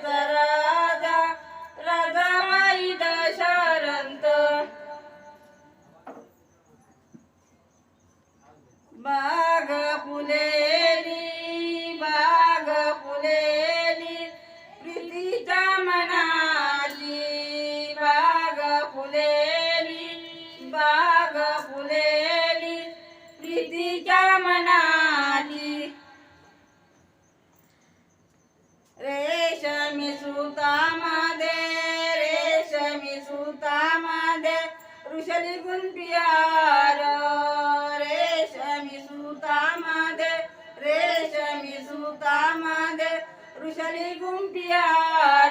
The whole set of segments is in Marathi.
राजा राजा माई दशारंत बाग फुले ऋषली गुंपियार रेशमी सुतामध्ये रेशमी सुतामध्ये ऋषली गुंपियार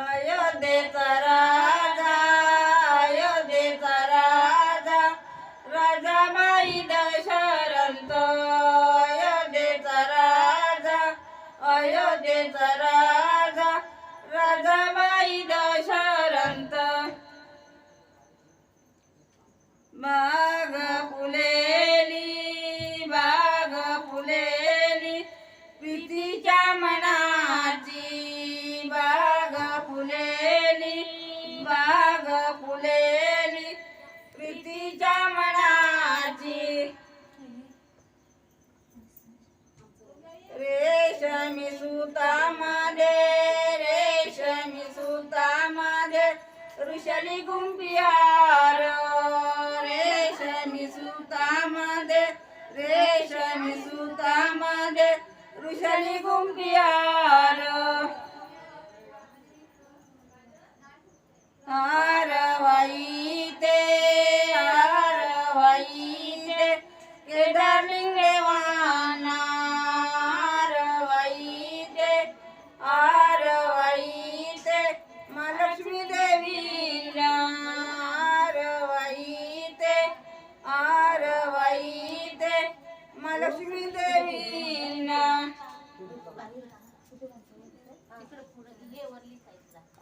अयोध्येचा राजा अयोध्येचा राजा दशरंत अयोध्येचा राजा सुतामध्ये रेशमी सुतामध्ये ऋषली गुंपियार रेशमी सुतामध्ये रेशमी सुतामध्ये ऋषली गुंपियार हारवाई ते हारवाई ते केदार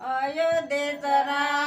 अयोध्येचा राजा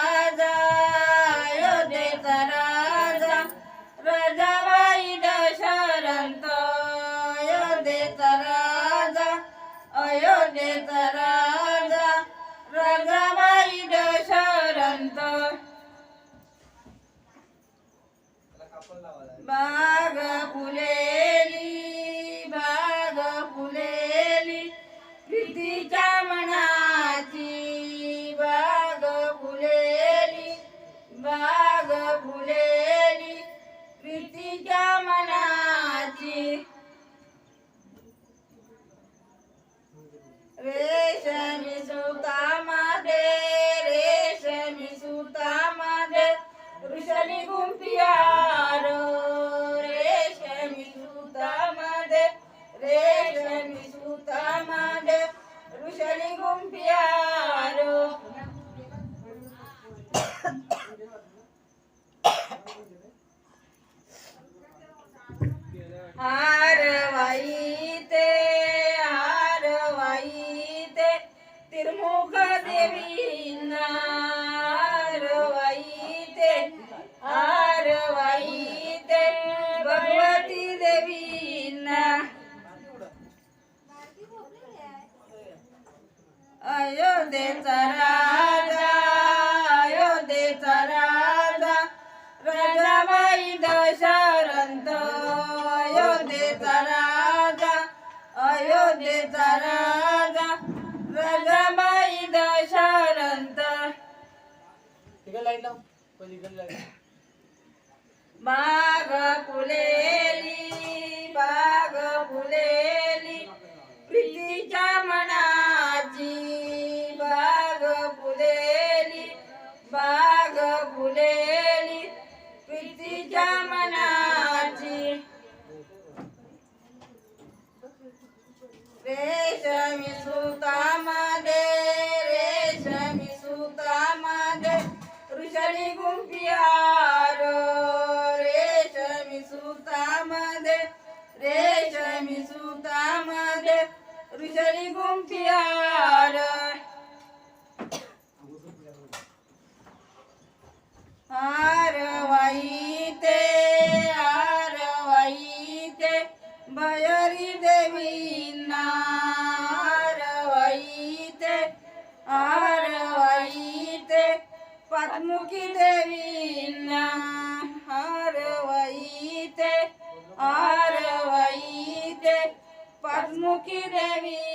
मुख देवीना आरवाईते ते भगवती देवीना अयोध्येचा राजा अयोध्येचा राजा राजाबाई दशरंत अयोध्येचा राजा अयोध्येचा राजा. बाग फुलेली बाग फुलेली प्रीतीच्या मनाची बाग फुलेली बाग फुलेली प्रीतीच्या मनाची. रेशमी सुता रेशमी गुंपियार रेशमी सुतामध्ये रेशमी सुतामध्ये ऋषली गुंपियार पाचमुखी देवींना हारवाईते हारवाईते. पाचमुखी देवी